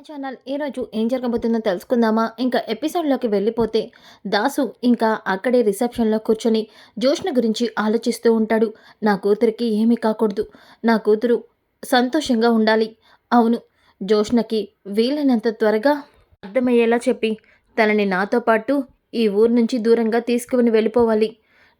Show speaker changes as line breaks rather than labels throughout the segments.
మన ఛానల్ ఈరోజు ఏం జరగబోతుందో తెలుసుకుందామా? ఇంకా ఎపిసోడ్లోకి వెళ్ళిపోతే దాసు ఇంకా అక్కడే రిసెప్షన్లో కూర్చొని జోష్ణ గురించి ఆలోచిస్తూ ఉంటాడు. నా కూతురికి ఏమీ కాకూడదు. నా కూతురు సంతోషంగా ఉండాలి. అవును జోష్ణకి వీలైనంత త్వరగా అర్థమయ్యేలా చెప్పి తనని నాతో పాటు ఈ ఊరు నుంచి దూరంగా తీసుకుని వెళ్ళిపోవాలి.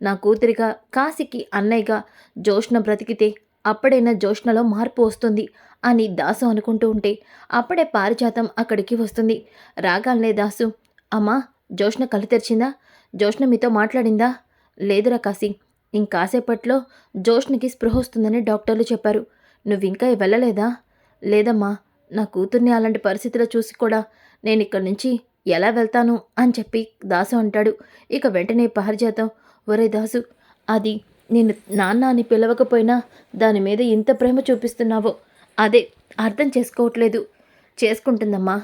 నా కూతురిగా కాశీకి అన్నయ్యగా జోష్ణ బ్రతికితే అప్పుడైనా జోష్ణలో మార్పు వస్తుంది. అని దాసు అనుకుంటూ ఉంటే అప్పుడే పారిజాతం అక్కడికి వస్తుంది. రాగాలనే దాసు అమ్మా జోష్న కళ్ళు తెరిచిందా? జోష్ణ మీతో మాట్లాడిందా? లేదురా కాశీ ఇంకాసేపట్లో జోష్ణకి స్పృహ వస్తుందని డాక్టర్లు చెప్పారు. నువ్వింకా వెళ్ళలేదా? లేదమ్మా నా కూతుర్ని అలాంటి పరిస్థితిలో చూసి కూడా నేను ఇక్కడి నుంచి ఎలా వెళ్తాను? అని చెప్పి దాసు అంటాడు. ఇక వెంటనే పారిజాతం ఒరే దాసు అది నేను నాన్న అని పిలవకపోయినా దాని మీద ఇంత ప్రేమ చూపిస్తున్నావో? అదే అర్థం చేసుకోవట్లేదు. చేసుకుంటుందమ్మా.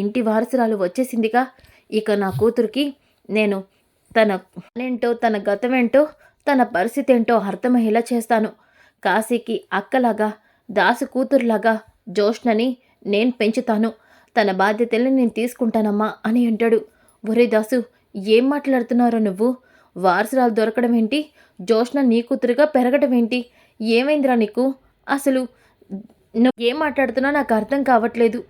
ఇంటి వారసురాలు వచ్చేసిందిగా. ఇక నా కూతురికి నేను తన ఏంటో తన గతమేంటో తన పరిస్థితి ఏంటో అర్థమయ్యేలా చేస్తాను. కాశీకి అక్కలాగా దాసు కూతురులాగా జోష్నని నేను పెంచుతాను. తన బాధ్యతల్ని నేను తీసుకుంటానమ్మా అని అంటాడు. ఒరే దాసు ఏం మాట్లాడుతున్నారో నువ్వు? వారసురాలు దొరకడం ఏంటి? జోష్న నీ కూతురుగా పెరగడం ఏంటి? ఏమైందిరా నీకు? అసలు నువ్వు ఏం మాట్లాడుతున్నా నాకు అర్థం కావట్లేదు.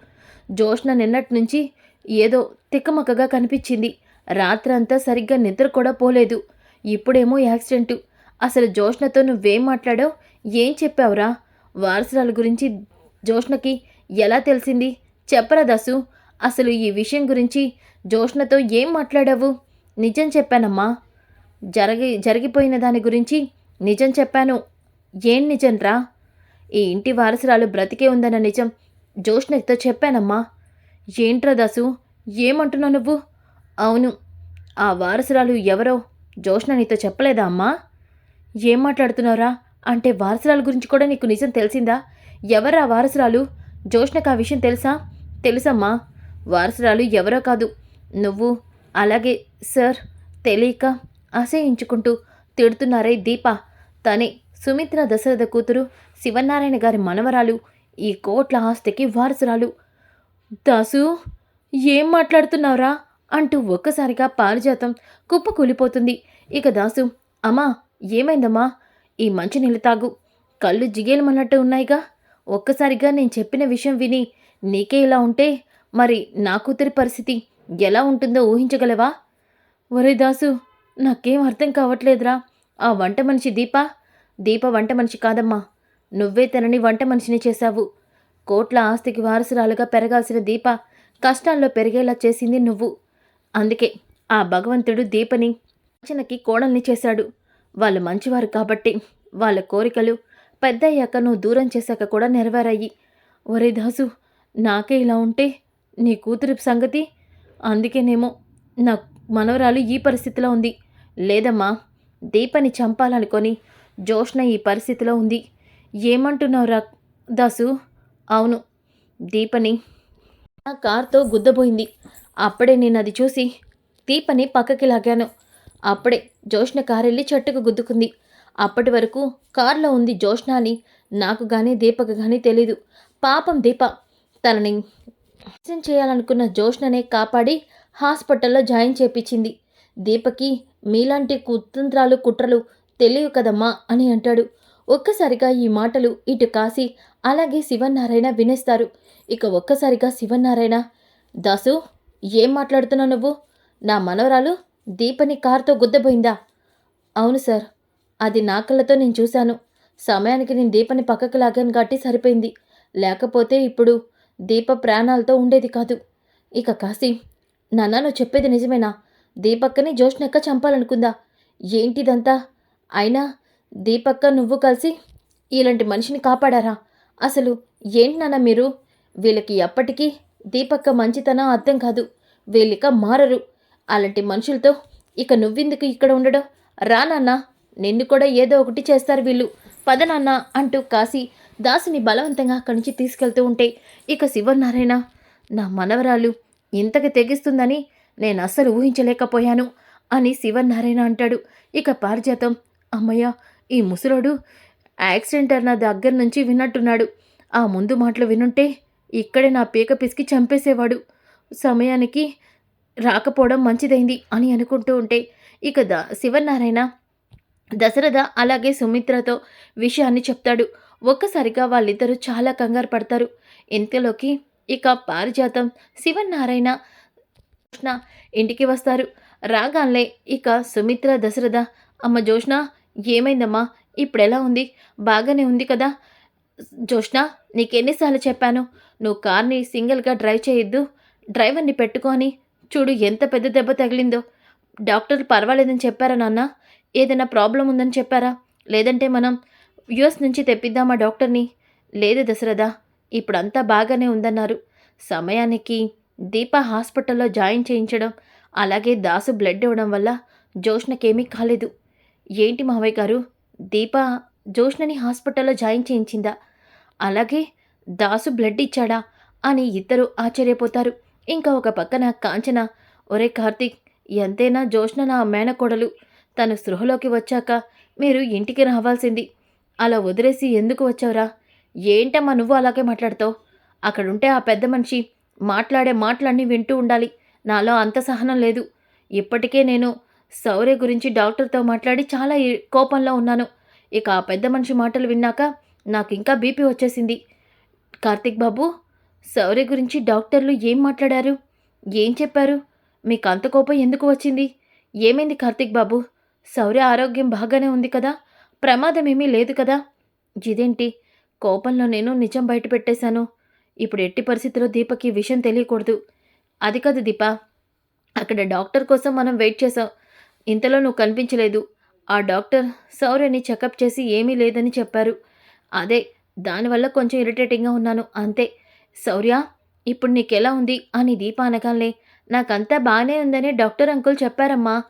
జోష్న నిన్నటి నుంచి ఏదో తిక్కమక్కగా కనిపించింది. రాత్రంతా సరిగ్గా నిద్ర కూడా పోలేదు. ఇప్పుడేమో యాక్సిడెంటు. అసలు జోష్నతో నువ్వేం మాట్లాడావు? ఏం చెప్పావురా? వారసురాల గురించి జోష్నకి ఎలా తెలిసింది? చెప్పరా దసు? అసలు ఈ విషయం గురించి జోష్నతో ఏం మాట్లాడావు? నిజం చెప్పానమ్మా. జరిగి జరిగిపోయిన దాని గురించి నిజం చెప్పాను. ఏం నిజం రా ఈ ఇంటి వారసురాలు బ్రతికే ఉందన్న నిజం జోష్నతో చెప్పానమ్మా. ఏంట్రా దాసు ఏమంటున్నావు నువ్వు? అవును ఆ వారసురాలు ఎవరో జోష్న నీతో చెప్పలేదా అమ్మా? ఏం మాట్లాడుతున్నారా అంటే వారసురాల గురించి కూడా నీకు నిజం తెలిసిందా? ఎవరా వారసురాలు? జోష్నకు ఆ విషయం తెలుసా? తెలుసమ్మా. వారసురాలు ఎవరో కాదు. నువ్వు అలాగే సార్ తెలియక అసహించుకుంటూ తిడుతున్నారే దీప. తనే సుమిత్ర దశరథ కూతురు శివనారాయణ గారి మనవరాలు ఈ కోట్ల ఆస్తికి వారసురాలు. దాసు ఏం మాట్లాడుతున్నావురా? అంటూ ఒక్కసారిగా పారిజాతం కుప్ప కూలిపోతుంది ఇక దాసు అమ్మా ఏమైందమ్మా? ఈ మంచి నీళ్ళు తాగు. కళ్ళు జిగేలమన్నట్టు ఉన్నాయిగా. ఒక్కసారిగా నేను చెప్పిన విషయం విని నీకే ఇలా ఉంటే మరి నా కూతురి పరిస్థితి ఎలా ఉంటుందో ఊహించగలవా? ఒరే దాసు నాకేం అర్థం కావట్లేదురా. ఆ వంట మనిషి దీప దీప వంట మనిషి కాదమ్మా. నువ్వే తనని వంట మనిషిని చేశావు. కోట్ల ఆస్తికి వారసురాలుగా పెరగాల్సిన దీప కష్టాల్లో పెరిగేలా చేసింది నువ్వు. అందుకే ఆ భగవంతుడు దీపని అంచనకి కోడల్ని చేశాడు. వాళ్ళు మంచివారు కాబట్టి వాళ్ళ కోరికలు పెద్దయ్యాక నువ్వు దూరం చేశాక కూడా నెరవేరాయి. ఒరే దాసు నాకే ఇలా ఉంటే నీ కూతురి సంగతి? అందుకేనేమో నా మనవరాలు ఈ పరిస్థితిలో ఉంది. లేదమ్మా దీపని చంపాలనుకొని జోష్న ఈ పరిస్థితిలో ఉంది. ఏమంటున్నావురా దాసు? అవును దీపని. నా కార్తో గుద్దబోయింది. అప్పుడే నేను అది చూసి దీపని పక్కకి లాగాను. అప్పుడే జోష్న కారు వెళ్ళి చెట్టుకు గుద్దుకుంది. అప్పటి వరకు కారులో ఉంది జోష్న అని నాకు కానీ దీపకు కానీ తెలీదు. పాపం దీప. తనని చేయాలనుకున్న జోష్ననే కాపాడి హాస్పిటల్లో జాయిన్ చేపించింది. దీపకి మీలాంటి కుతంత్రాలు కుట్రలు తెలియవు కదమ్మా అని అంటాడు. ఒక్కసారిగా ఈ మాటలు ఇటు కాసి అలాగే శివనారాయణ వినేస్తారు. ఇక ఒక్కసారిగా శివనారాయణ దాసు ఏం మాట్లాడుతున్నావు నువ్వు? నా మనవరాలు దీపని కారుతో గుద్దబోయిందా? అవును సార్ అది నా కళ్ళతో నేను చూశాను. సమయానికి నేను దీపని పక్కకు లాగాను కాబట్టి సరిపోయింది. లేకపోతే ఇప్పుడు దీప ప్రాణాలతో ఉండేది కాదు. ఇక కాశీ నాన్న నువ్వు చెప్పేది నిజమేనా? దీపక్కని జోష్నక్క చంపాలనుకుందా? ఏంటిదంతా? అయినా దీపక్క నువ్వు కలిసి ఇలాంటి మనిషిని కాపాడారా? అసలు ఏంటి నాన్న మీరు? వీళ్ళకి ఎప్పటికీ దీపక్క మంచితనం అర్థం కాదు. వీళ్ళిక మారరు. అలాంటి మనుషులతో ఇక నువ్వెందుకు ఇక్కడ ఉండడం? రా నాన్న నిన్ను కూడా ఏదో ఒకటి చేస్తారు వీళ్ళు. పద నాన్న అంటూ కాసి దాసుని బలవంతంగా అక్కడి నుంచి తీసుకెళ్తూ ఉంటే ఇక శివనారాయణ నా మనవరాలు ఇంతకు తెగిస్తుందని నేను అస్సలు ఊహించలేకపోయాను అని శివనారాయణ అంటాడు. ఇక పారిజాతం అమ్మయ్య ఈ ముసలోడు యాక్సిడెంట్ అన్న దగ్గర నుంచి విన్నట్టున్నాడు. ఆ ముందు మాటలు వినుంటే ఇక్కడే నా పీక పిసికి చంపేసేవాడు. సమయానికి రాకపోవడం మంచిదైంది అని అనుకుంటూ ఉంటే ఇక ద శివనారాయణ దశరథ అలాగే సుమిత్రతో విషయాన్ని చెప్తాడు. ఒక్కసారిగా వాళ్ళిద్దరూ చాలా కంగారు పడతారు. ఇంతలోకి ఇక పారిజాతం శివనారాయణ కృష్ణ ఇంటికి వస్తారు. రాగానే ఇక సుమిత్ర దశరథ అమ్మ జోష్ణ ఏమైందమ్మా? ఇప్పుడెలా ఉంది? బాగానే ఉంది కదా? జోష్ణ నీకెన్నిసార్లు చెప్పాను నువ్వు కార్ని సింగిల్గా డ్రైవ్ చేయొద్దు. డ్రైవర్ని పెట్టుకొని చూడు ఎంత పెద్ద దెబ్బ తగిలిందో. డాక్టర్ పర్వాలేదని చెప్పారా నాన్న? ఏదైనా ప్రాబ్లం ఉందని చెప్పారా? లేదంటే మనం యుఎస్ నుంచి తెప్పిద్దామా డాక్టర్ని? లేదు దశరథ ఇప్పుడంతా బాగానే ఉందన్నారు. సమయానికి దీప హాస్పిటల్లో జాయిన్ చేయించడం అలాగే దాసు బ్లడ్ ఇవ్వడం వల్ల జోష్నకేమీ కాలేదు. ఏంటి మావయ్య గారు? దీప జోష్నని హాస్పిటల్లో జాయిన్ చేయించిందా? అలాగే దాసు బ్లడ్ ఇచ్చాడా? అని ఇద్దరు ఆశ్చర్యపోతారు. ఇంకా ఒక పక్కన కాంచన ఒరే కార్తీక్ ఎంతైనా జోష్న నా మేనకోడలు తను స్పృహలోకి వచ్చాక మీరు ఇంటికి రావాల్సింది. అలా వదిలేసి ఎందుకు వచ్చావురా? ఏంటమ్మా నువ్వు అలాగే మాట్లాడతావు? అక్కడుంటే ఆ పెద్ద మనిషి మాట్లాడే మాటలన్నీ వింటూ ఉండాలి. నాలో అంత సహనం లేదు. ఇప్పటికే నేను శౌర్య గురించి డాక్టర్తో మాట్లాడి చాలా కోపంలో ఉన్నాను. ఇక ఆ పెద్ద మనిషి మాటలు విన్నాక నాకు ఇంకా బీపీ వచ్చేసింది. కార్తిక్ బాబు శౌర్య గురించి డాక్టర్లు ఏం మాట్లాడారు? ఏం చెప్పారు? మీకు అంత కోపం ఎందుకు వచ్చింది? ఏమైంది కార్తిక్ బాబు? శౌర్య ఆరోగ్యం బాగానే ఉంది కదా? ప్రమాదం ఏమీ లేదు కదా? ఇదేంటి? కోపంలో నేను నిజం బయట పెట్టేశాను. ఇప్పుడు ఎట్టి పరిస్థితిలో దీపకి విషయం తెలియకూడదు. అది కాదు దీప అక్కడ డాక్టర్ కోసం మనం వెయిట్ చేసాం ఇంతలో నువ్వు కనిపించలేదు. ఆ డాక్టర్ సౌర్యని చెకప్ చేసి ఏమీ లేదని చెప్పారు. అదే దానివల్ల కొంచెం ఇరిటేటింగ్గా ఉన్నాను అంతే. శౌర్య ఇప్పుడు నీకెలా ఉంది? అని దీప అనగానే నాకంతా బాగానే ఉందని డాక్టర్ అంకుల్ చెప్పారమ్మా.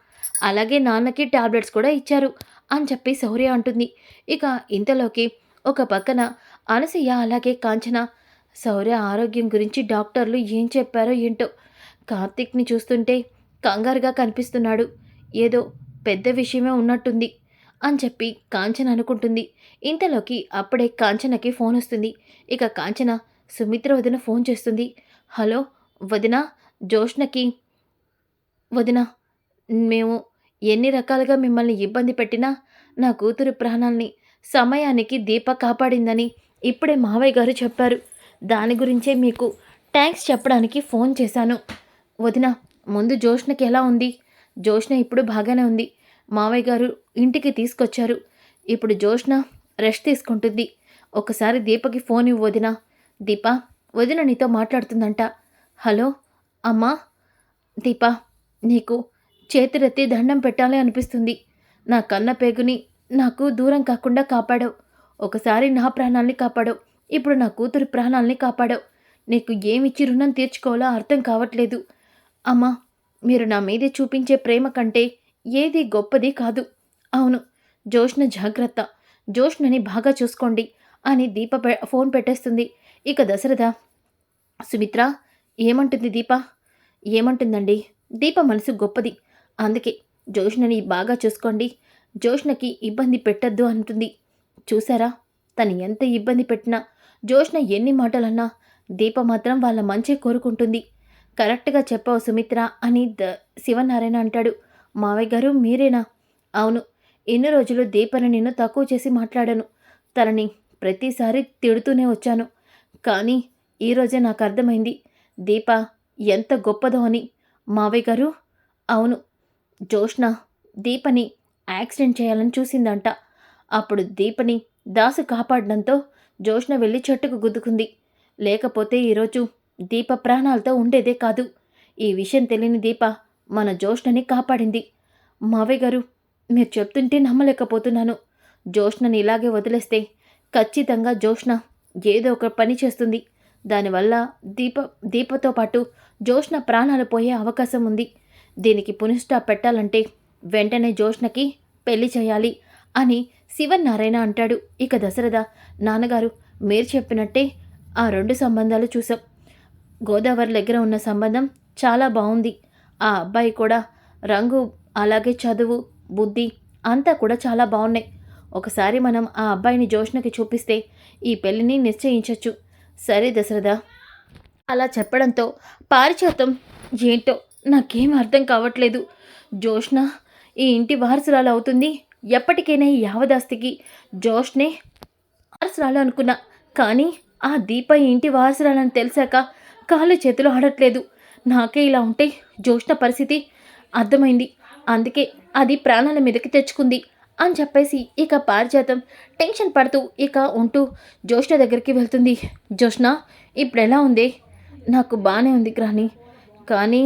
అలాగే నాన్నకి టాబ్లెట్స్ కూడా ఇచ్చారు అని చెప్పి శౌర్య అంటుంది. ఇక ఇంతలోకి ఒక పక్కన అనసూయ అలాగే కాంచన శౌర్య ఆరోగ్యం గురించి డాక్టర్లు ఏం చెప్పారో ఏంటో కార్తిక్ని చూస్తుంటే కంగారుగా కనిపిస్తున్నాడు. ఏదో పెద్ద విషయమే ఉన్నట్టుంది అని చెప్పి కాంచన అనుకుంటుంది. ఇంతలోకి అప్పుడే కాంచనకి ఫోన్ వస్తుంది. ఇక కాంచన సుమిత్ర వదిన ఫోన్ చేస్తుంది. హలో వదిన జోష్నకి వదిన మేము ఎన్ని రకాలుగా మిమ్మల్ని ఇబ్బంది పెట్టినా నా కూతురు ప్రాణాల్ని సమయానికి దీప కాపాడిందని ఇప్పుడే మావయ్య గారు చెప్పారు. దాని గురించే మీకు థ్యాంక్స్ చెప్పడానికి ఫోన్ చేశాను. వదిన ముందు జోష్నకి ఎలా ఉంది? జోష్న ఇప్పుడు బాగానే ఉంది. మావయ్య గారు ఇంటికి తీసుకొచ్చారు. ఇప్పుడు జోష్న రెస్ట్ తీసుకుంటుంది. ఒకసారి దీపకి ఫోన్ ఇవ్వు వదిన. దీప వదిన నీతో మాట్లాడుతుందంట. హలో అమ్మా. దీప నీకు చేతిరెత్తి దండం పెట్టాలి అనిపిస్తుంది. నా కన్న పేగుని నాకు దూరం కాకుండా కాపాడావు. ఒకసారి నా ప్రాణాల్ని కాపాడావు. ఇప్పుడు నా కూతురు ప్రాణాల్ని కాపాడావు. నీకు ఏమిచ్చి రుణం తీర్చుకోవాలో అర్థం కావట్లేదు. అమ్మా మీరు నా మీదే చూపించే ప్రేమ కంటే ఏది గొప్పది కాదు. అవును జోష్న జాగ్రత్త. జోష్నని బాగా చూసుకోండి అని దీప పె- ఫోన్ పెట్టేస్తుంది. ఇక దశరథ సుమిత్ర ఏమంటుంది దీప? ఏమంటుందండి? దీప మనసు గొప్పది. అందుకే జోష్నని బాగా చూసుకోండి. జోష్నకి ఇబ్బంది పెట్టద్దు అంటుంది. చూసారా తను ఎంత ఇబ్బంది పెట్టినా జోష్న ఎన్ని మాటలన్నా దీప మాత్రం వాళ్ళ మంచి కోరుకుంటుంది. కరెక్ట్గా చెప్పావు సుమిత్ర అని ద శివనారాయణ అంటాడు. మావయ్య గారు మీరేనా? అవును. ఎన్ని రోజులు దీపని నిన్ను తక్కువ చేసి మాట్లాడాను. తనని ప్రతిసారి తిడుతూనే వచ్చాను. కానీ ఈరోజే నాకు అర్థమైంది. దీప ఎంత గొప్పదో అని. మావయ్య గారు అవును. జోష్న దీపని యాక్సిడెంట్ చేయాలని చూసిందంట. అప్పుడు దీపని దాసు కాపాడడంతో జోష్న వెళ్ళి చెట్టుకు గుద్దుకుంది. లేకపోతే ఈరోజు దీప ప్రాణాలతో ఉండేదే కాదు. ఈ విషయం తెలియని దీప మన జ్యోష్ణని కాపాడింది. మావయ్య గారు మీరు చెప్తుంటే నమ్మలేకపోతున్నాను. జ్యోష్ణని ఇలాగే వదిలేస్తే ఖచ్చితంగా జోష్న ఏదో ఒక పని చేస్తుంది. దానివల్ల దీప దీపతో పాటు జోష్న ప్రాణాలు పోయే అవకాశం ఉంది. దీనికి పునిస్టా పెట్టాలంటే వెంటనే జ్యోష్ణకి పెళ్ళి చేయాలి అని శివనారాయణ అంటాడు. ఇక దశరథ నాన్నగారు మీరు చెప్పినట్టే ఆ రెండు సంబంధాలు చూసాం గోదావరి దగ్గర ఉన్న సంబంధం చాలా బాగుంది. ఆ అబ్బాయి కూడా రంగు అలాగే చదువు బుద్ధి అంతా కూడా చాలా బాగున్నాయి. ఒకసారి మనం ఆ అబ్బాయిని జోష్నకి చూపిస్తే ఈ పెళ్ళిని నిశ్చయించవచ్చు సరే దశరథ. అలా చెప్పడంతో పారిచాతం ఏంటో నాకేం అర్థం కావట్లేదు. జోష్న ఈ ఇంటి వారసురాలు అవుతుంది. ఎప్పటికైనా ఈ యావదాస్తికి జోష్నే వారసురాలు అనుకున్నా. కానీ ఆ దీప ఇంటి వారసురాలని తెలిసాక కాళ్ళు చేతులు ఆడట్లేదు. నాకే ఇలా ఉంటే జోష్ణ పరిస్థితి అర్థమైంది. అందుకే అది ప్రాణాల మీదకి తెచ్చుకుంది అని చెప్పేసి ఇక పారిజాతం టెన్షన్ పడుతూ ఇక ఉంటూ జోష్ణ దగ్గరికి వెళ్తుంది. జోష్ణ ఇప్పుడు ఎలా ఉంది? నాకు బాగానే ఉంది గ్రాని. కానీ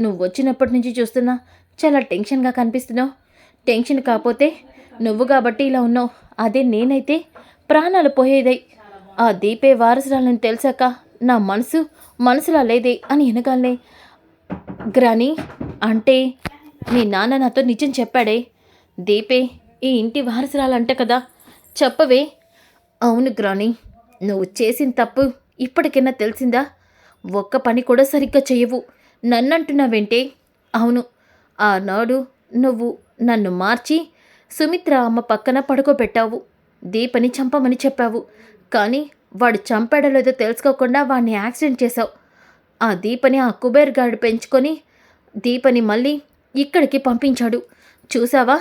నువ్వు వచ్చినప్పటి నుంచి చూస్తున్నా చాలా టెన్షన్గా కనిపిస్తున్నావు. టెన్షన్ కాకపోతే నువ్వు కాబట్టి ఇలా ఉన్నావు. అదే నేనైతే ప్రాణాలు పోయేదై. ఆ దీపే వారసురాలని తెలిసాక నా మనసు మనసులో లేదే అని వెనకాలనే గ్రాని అంటే మీ నాన్న నాతో నిజం చెప్పాడే. దీపే ఈ ఇంటి వారసురాలంట కదా. చెప్పవే. అవును గ్రాని నువ్వు చేసిన తప్పు ఇప్పటికైనా తెలిసిందా? ఒక్క పని కూడా సరిగ్గా చేయవు నన్నంటున్నావేంటే అవును ఆనాడు నువ్వు నన్ను మార్చి సుమిత్ర అమ్మ పక్కన పడుకోబెట్టావు. దీపని చంపమని చెప్పావు. కానీ వాడు చంపాడో లేదో తెలుసుకోకుండా వాడిని యాక్సిడెంట్ చేశావు. ఆ దీపని ఆ కుబేర్ గాడు పెంచుకొని దీపని మళ్ళీ ఇక్కడికి పంపించాడు. చూసావా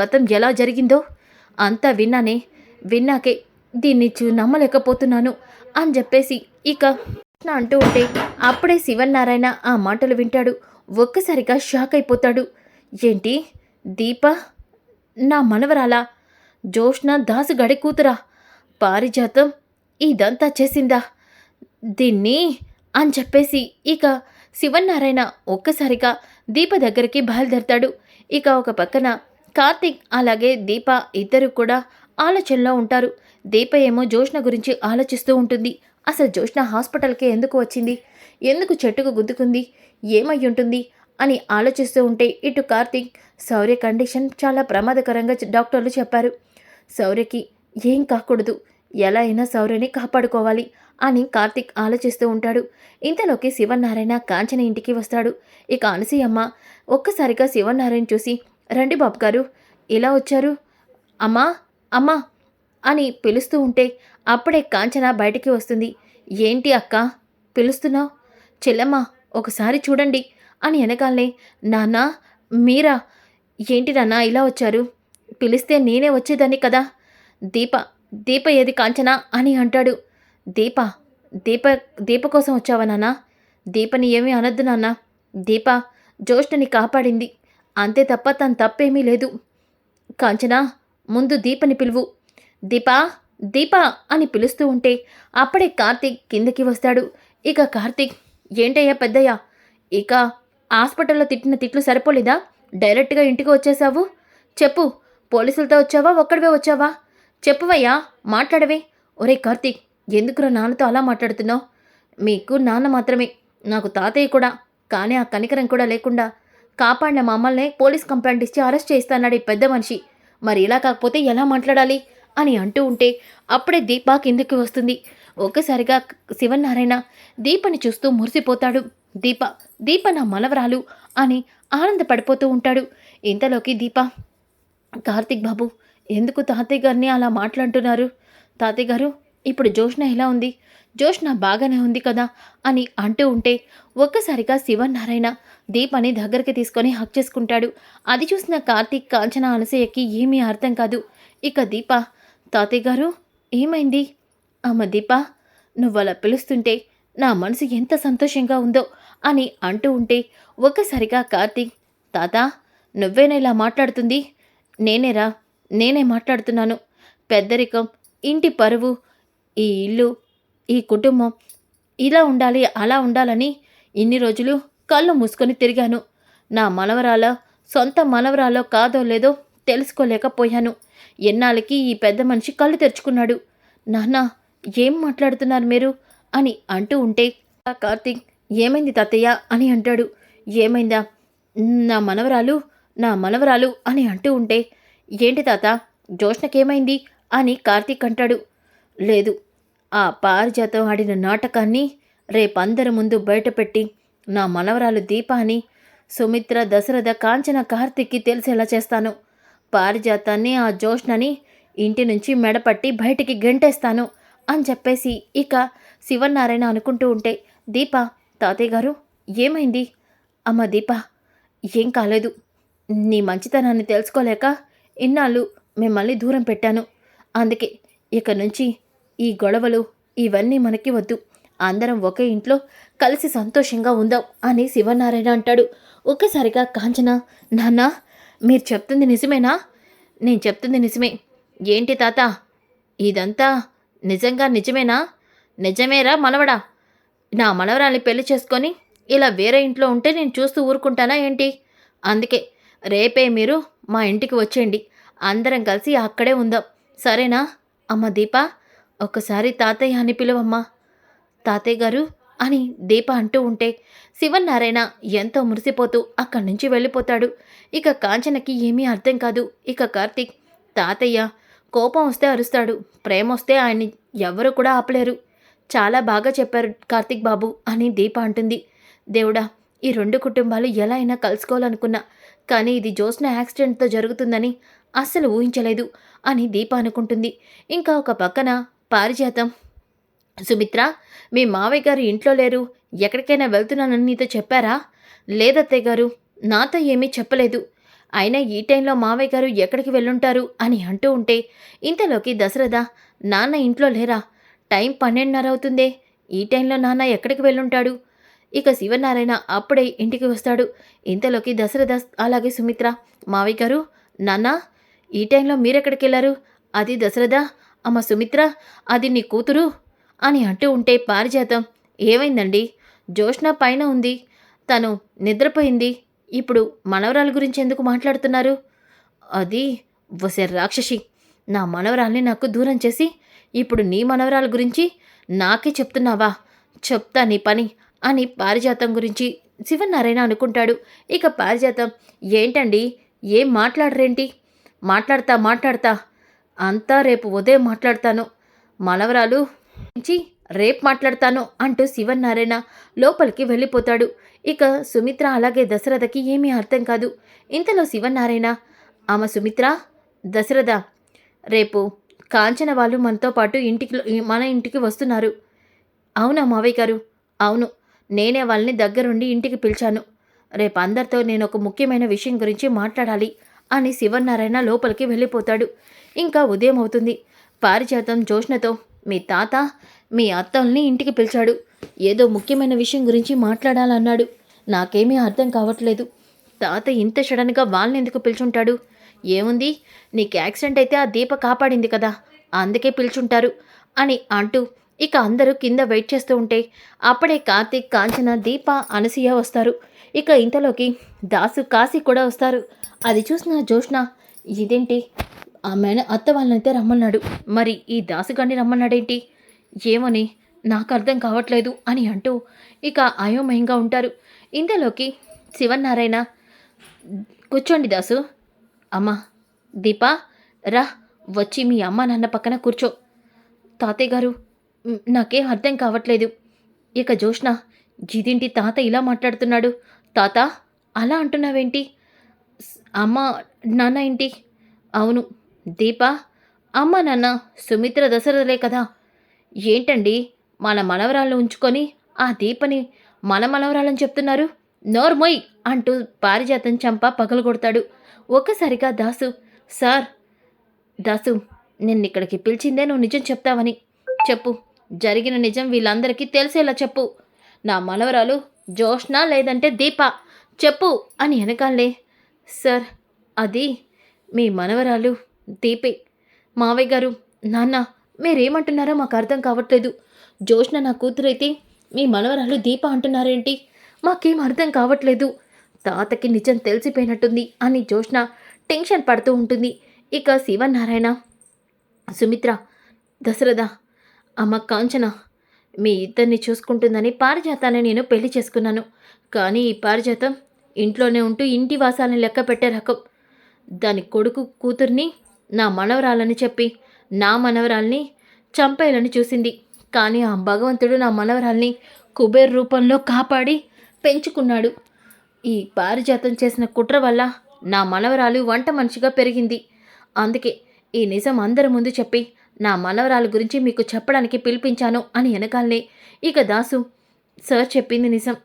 గతం ఎలా జరిగిందో? అంతా విన్నానే విన్నాకే దీన్ని చూ నమ్మలేకపోతున్నాను అని చెప్పేసి ఇక కృష్ణ అంటూ ఉంటే అప్పుడే శివన్నారాయణ ఆ మాటలు వింటాడు. ఒక్కసారిగా షాక్ అయిపోతాడు. ఏంటి? దీప? నా మనవరాలా? జోష్న దాసు గడి కూతురా? పారిజాతం? ఇదంతా చేసిందా? దీన్ని అని చెప్పేసి ఇక శివన్నారాయణ ఒక్కసారిగా దీప దగ్గరికి బయలుదేరతాడు. ఇక ఒక పక్కన కార్తీక్ అలాగే దీప ఇద్దరు కూడా ఆలోచనలో ఉంటారు. దీప ఏమో జోష్ణ గురించి ఆలోచిస్తూ ఉంటుంది. అసలు జోష్ణ హాస్పిటల్కి ఎందుకు వచ్చింది? ఎందుకు చెట్టుకు గుద్దుకుంది? ఏమై ఉంటుంది? అని ఆలోచిస్తూ ఉంటే ఇటు కార్తీక్ శౌర్య కండిషన్ చాలా ప్రమాదకరంగా డాక్టర్లు చెప్పారు. శౌర్యకి ఏం కాకూడదు. ఎలా అయినా శౌర్యని కాపాడుకోవాలి అని కార్తిక్ ఆలోచిస్తూ ఉంటాడు. ఇంతలోకి శివనారాయణ కాంచన ఇంటికి వస్తాడు. ఇక అనసూయమ్మ ఒక్కసారిగా శివనారాయణ చూసి రండి బాబు గారు ఇలా వచ్చారు? అమ్మా అమ్మా అని పిలుస్తూ ఉంటే అప్పుడే కాంచన బయటికి వస్తుంది. ఏంటి అక్క పిలుస్తున్నావు? చెల్లమ్మ ఒకసారి చూడండి అని వెనకాలనే నాన్న మీరా ఏంటి నాన్న ఇలా వచ్చారు? పిలిస్తే నేనే వచ్చేదాన్ని కదా? దీప దీప ఏది కాంచన? అని అంటాడు. దీప దీప దీప కోసం వచ్చావా నాన్న? దీపని ఏమీ అనొద్దు నాన్న. దీప జ్యోష్ఠని కాపాడింది. అంతే తప్ప తన తప్పేమీ లేదు. కాంచనా ముందు దీపని పిలువు. దీపా దీప అని పిలుస్తూ ఉంటే అప్పుడే కార్తీక్ కిందకి వస్తాడు. ఇక కార్తీక్ ఏంటయ్యా పెద్దయ్యా? ఇక హాస్పిటల్లో తిట్టిన తిట్లు సరిపోలేదా? డైరెక్ట్గా ఇంటికి వచ్చేసావు? చెప్పు పోలీసులతో వచ్చావా? ఒక్కడివే వచ్చావా? చెప్పువయ్యా మాట్లాడవే. ఒరే కార్తీక్ ఎందుకురా నాన్నతో అలా మాట్లాడుతున్నావు? మీకు నాన్న మాత్రమే నాకు తాతయ్య కూడా కానీ ఆ కనికరం కూడా లేకుండా కాపాడిన మమ్మల్ని పోలీస్ కంప్లైంట్ ఇచ్చి అరెస్ట్ చేస్తాన్నాడు ఈ పెద్ద మనిషి. మరి ఇలా కాకపోతే ఎలా మాట్లాడాలి? అని అంటూ ఉంటే అప్పుడే దీప కిందకి వస్తుంది. ఒక్కసారిగా శివనారాయణ దీపని చూస్తూ మురిసిపోతాడు. దీప దీప నా మనవరాలు అని ఆనందపడిపోతూ ఉంటాడు. ఇంతలోకి దీప కార్తిక్ బాబు ఎందుకు తాతయ్య గారిని అలా మాట్లాడుతున్నారు? తాతయ్య గారు ఇప్పుడు జోష్న ఎలా ఉంది? జోష్న బాగానే ఉంది కదా అని అంటూ ఉంటే ఒక్కసారిగా శివనారాయణ దీపాన్ని దగ్గరికి తీసుకొని హక్ చేసుకుంటాడు. అది చూసిన కార్తీక్ కాంచన అనసూయకి ఏమీ అర్థం కాదు. ఇక దీప తాతయ్య గారు ఏమైంది? అమ్మ దీప నువ్వు అలా పిలుస్తుంటే నా మనసు ఎంత సంతోషంగా ఉందో అని అంటూ ఉంటే ఒక్కసారిగా కార్తీక్ తాత నువ్వేనా ఇలా మాట్లాడుతుంది? నేనేరా నేనే మాట్లాడుతున్నాను. పెద్దరికం ఇంటి పరువు ఈ ఇల్లు ఈ కుటుంబం. ఇలా ఉండాలి అలా ఉండాలని ఇన్ని రోజులు కళ్ళు మూసుకొని తిరిగాను. నా మనవరాల సొంత మనవరాలో కాదో లేదో తెలుసుకోలేకపోయాను. ఎన్నాళ్ళకి ఈ పెద్ద మనిషి కళ్ళు తెరుచుకున్నాడు. నాన్న ఏం మాట్లాడుతున్నారు మీరు? అని అంటూ ఉంటే కార్తీక్ ఏమైంది తాతయ్య? అని అంటాడు. ఏమైందా? నా మనవరాలు నా మనవరాలు అని అంటూ ఉంటే ఏంటి తాత? జోష్నకేమైంది? అని కార్తీక్ అంటాడు. లేదు ఆ పారిజాతం ఆడిన నాటకాన్ని రేపందరి ముందు బయటపెట్టి నా మనవరాలు దీప అని సుమిత్ర దశరథ కాంచన కార్తీక్కి తెలిసేలా చేస్తాను. పారిజాతాన్ని ఆ జోష్నని ఇంటి నుంచి మెడపట్టి బయటికి గెంటేస్తాను అని చెప్పేసి ఇక శివనారాయణ అనుకుంటూ ఉంటే దీప తాతయ్య గారు ఏమైంది? అమ్మ దీప ఏం కాలేదు. నీ మంచితనాన్ని తెలుసుకోలేక ఇన్నాళ్ళు మిమ్మల్ని దూరం పెట్టాను. అందుకే ఇక నుంచి ఈ గొడవలు ఇవన్నీ మనకి వద్దు. అందరం ఒకే ఇంట్లో కలిసి సంతోషంగా ఉందాం అని శివనారాయణ అంటాడు. ఒక్కసారిగా కాంచన నాన్న మీరు చెప్తుంది నిజమేనా? నేను చెప్తుంది నిజమే. ఏంటి తాత? ఇదంతా నిజంగా నిజమేనా? నిజమేరా మనవడా? నా మనవరాల్ని పెళ్ళి చేసుకొని ఇలా వేరే ఇంట్లో ఉంటే నేను చూస్తూ ఊరుకుంటానా ఏంటి? అందుకే రేపే మీరు మా ఇంటికి వచ్చేయండి. అందరం కలిసి అక్కడే ఉందాం. సరేనా? అమ్మ దీప ఒకసారి తాతయ్య అని పిలువమ్మా. తాతయ్య గారు అని దీప అంటూ ఉంటే శివనారాయణ ఎంతో మురిసిపోతూ అక్కడి నుంచి వెళ్ళిపోతాడు. ఇక కాంచనకి ఏమీ అర్థం కాదు. ఇక కార్తీక్ తాతయ్య కోపం వస్తే అరుస్తాడు. ప్రేమ వస్తే ఆయన్ని ఎవరు కూడా ఆపలేరు. చాలా బాగా చెప్పారు కార్తీక్ బాబు అని దీప అంటుంది. దేవుడా ఈ రెండు కుటుంబాలు ఎలా అయినా కలుసుకోవాలనుకున్నా. కానీ ఇది జోస్న యాక్సిడెంట్తో జరుగుతుందని అస్సలు ఊహించలేదు అని దీప అనుకుంటుంది. ఇంకా ఒక పక్కన పారిజాతం. సుమిత్ర మీ మావయ్య గారు ఇంట్లో లేరు. ఎక్కడికైనా వెళ్తున్నానని నీతో చెప్పారా? లేదత్తయ్య గారు నాతో ఏమీ చెప్పలేదు. అయినా ఈ టైంలో మావయ్య గారు ఎక్కడికి వెళ్ళుంటారు అని అంటూ ఉంటే ఇంతలోకి దశరథ నాన్న ఇంట్లో లేరా? టైం పన్నెండున్నర అవుతుందే. ఈ టైంలో నాన్న ఎక్కడికి వెళ్ళుంటాడు? ఇక శివనారాయణ అప్పుడే ఇంటికి వస్తాడు. ఇంతలోకి దశరథ అలాగే సుమిత్ర మావయ్య గారు నాన్న ఈ టైంలో మీరెక్కడికి వెళ్ళారు? అది దశరథ అమ్మ సుమిత్ర అది నీ కూతురు? అని అంటూ ఉంటే పారిజాతం. ఏమైందండి? జోష్న పైన ఉంది. తను నిద్రపోయింది. ఇప్పుడు మనవరాల గురించి ఎందుకు మాట్లాడుతున్నారు? అది వసే రాక్షసి. నా మనవరాల్ని నాకు దూరం చేసి ఇప్పుడు నీ మనవరాల గురించి నాకే చెప్తున్నావా? చెప్తా నీ పని. అని పారిజాతం గురించి శివనారాయణ అనుకుంటాడు. ఇక పారిజాతం ఏంటండి? ఏం మాట్లాడరేంటి? మాట్లాడతా మాట్లాడతా. అంతా రేపు ఉదయం మాట్లాడతాను. మనవరాలు నుంచి రేపు మాట్లాడతాను అంటూ శివనారాయణ లోపలికి వెళ్ళిపోతాడు. ఇక సుమిత్ర అలాగే దశరథకి ఏమీ అర్థం కాదు. ఇంతలో శివనారాయణ ఆమె సుమిత్ర దశరథ రేపు కాంచన వాళ్ళు మనతో పాటు ఇంటికి మన ఇంటికి వస్తున్నారు. అవునా మావయ్య గారు? అవును. నేనే వాళ్ళని దగ్గరుండి ఇంటికి పిలిచాను. రేపు అందరితో నేను ఒక ముఖ్యమైన విషయం గురించి మాట్లాడాలి అని శివనారాయణ లోపలికి వెళ్ళిపోతాడు. ఇంకా ఉదయం అవుతుంది. పారిజాతం జోష్ణతో మీ తాత మీ అత్తల్ని ఇంటికి పిలిచాడు. ఏదో ముఖ్యమైన విషయం గురించి మాట్లాడాలన్నాడు. నాకేమీ అర్థం కావట్లేదు. తాత ఇంత సడన్గా వాళ్ళని ఎందుకు పిలుచుంటాడు? ఏముంది? నీకు యాక్సిడెంట్ అయితే ఆ దీప కాపాడింది కదా. అందుకే పిలుచుంటారు అని అంటూ ఇక అందరూ కింద వెయిట్ చేస్తూ ఉంటే అప్పుడే కార్తీక్ కాంచన దీప అనసూయ వస్తారు. ఇక ఇంతలోకి దాసు కాశీ కూడా వస్తారు. అది చూసిన జోష్ణ ఇదేంటి? ఆమె అత్త వాళ్ళనైతే రమ్మన్నాడు. మరి ఈ దాసుగాన్ని రమ్మన్నాడేంటి? ఏమని నాకు అర్థం కావట్లేదు అని అంటూ ఇక అయోమయంగా ఉంటారు. ఇంతలోకి శివనారాయణ కూర్చోండి దాసు. అమ్మా దీపా రా వచ్చి మీ అమ్మ నాన్న పక్కన కూర్చో. తాతయ్య గారు నాకేం అర్థం కావట్లేదు. ఇక జోష్ణ ఇదేంటి తాత ఇలా మాట్లాడుతున్నాడు. తాత అలా అంటున్నావేంటి? అమ్మ నాన్న ఏంటి? అవును దీప అమ్మ నాన్న సుమిత్ర దశరథలే కదా. ఏంటండి మన మనవరాళ్ళు ఉంచుకొని ఆ దీపని మన మనవరాలని చెప్తున్నారు? నోర్మొయ్ అంటూ పారిజాతం చంప పగలగొడతాడు ఒక్కసారిగా దాసు సార్ దాసు నిన్ను ఇక్కడికి పిలిచిందే నువ్వు నిజం చెప్తావని. చెప్పు. జరిగిన నిజం వీళ్ళందరికీ తెలిసేలా చెప్పు. నా మనవరాలు జోష్న లేదంటే దీప. చెప్పు అని వెనకాలే. సార్ అది మీ మనవరాలు దీపే. మావయ్య గారు నాన్న మీరేమంటున్నారో మాకు అర్థం కావట్లేదు. జోష్న నా కూతురైతే మీ మనవరాలు దీప అంటున్నారేంటి? మాకేం అర్థం కావట్లేదు. తాతకి నిజం తెలిసిపోయినట్టుంది అని జోష్న టెన్షన్ పడుతూ ఉంటుంది. ఇక శివనారాయణ సుమిత్ర దశరథ అమ్మ కాంచన మీ ఇద్దరిని చూసుకుంటుందని పారిజాతాన్ని నేను పెళ్ళి చేసుకున్నాను. కానీ ఈ పారిజాతం ఇంట్లోనే ఉంటూ ఇంటి వాసాలను లెక్క పెట్టే రకం. దాని కొడుకు కూతుర్ని నా మనవరాలని చెప్పి నా మనవరాల్ని చంపేయాలని చూసింది. కానీ ఆ భగవంతుడు నా మనవరాల్ని కుబేర్ రూపంలో కాపాడి పెంచుకున్నాడు. ఈ పారిజాతం చేసిన కుట్ర వల్ల నా మనవరాలు వంట మనిషిగా పెరిగింది. అందుకే ఈ నిజం అందరి ముందు చెప్పి నా మనవరాలు గురించి మీకు చెప్పడానికి పిలిపించాను అని వెనకాలనే. ఇక దాసు సార్ చెప్పింది నిజం.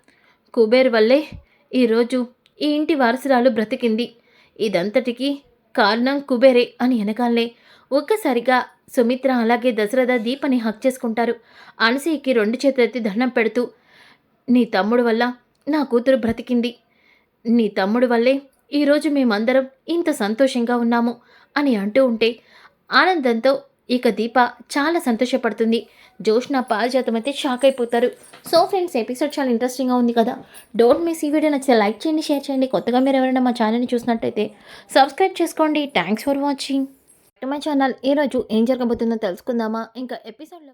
కుబేర్ వల్లే ఈరోజు ఈ ఇంటి వారసురాలు బ్రతికింది. ఇదంతటికి కారణం కుబేరే అని వెనకాలనే. ఒక్కసారిగా సుమిత్ర అలాగే దశరథ దీపని హక్ చేసుకుంటారు. అనసూయకి రెండు చేతులెత్తి దండం పెడుతూ నీ తమ్ముడు వల్ల నా కూతురు బ్రతికింది. నీ తమ్ముడు వల్లే ఈరోజు మేమందరం ఇంత సంతోషంగా ఉన్నాము అని అంటూ ఉంటే ఆనందంతో ఇక దీప చాలా సంతోషపడుతుంది. జోష్న పారిజాతం అయితే షాక్ అయిపోతారు. సో ఫ్రెండ్స్ ఎపిసోడ్ చాలా ఇంట్రెస్టింగ్గా ఉంది కదా. డోంట్ మిస్ ఈ వీడియో. నచ్చితే లైక్ చేయండి షేర్ చేయండి. కొత్తగా మీరు ఎవరైనా మా ఛానల్ని చూసినట్టయితే సబ్స్క్రైబ్ చేసుకోండి. థ్యాంక్స్ ఫర్ వాచింగ్ మా ఛానల్ ఈరోజు ఏం జరగబోతుందో తెలుసుకుందామా? ఇంకా ఎపిసోడ్లో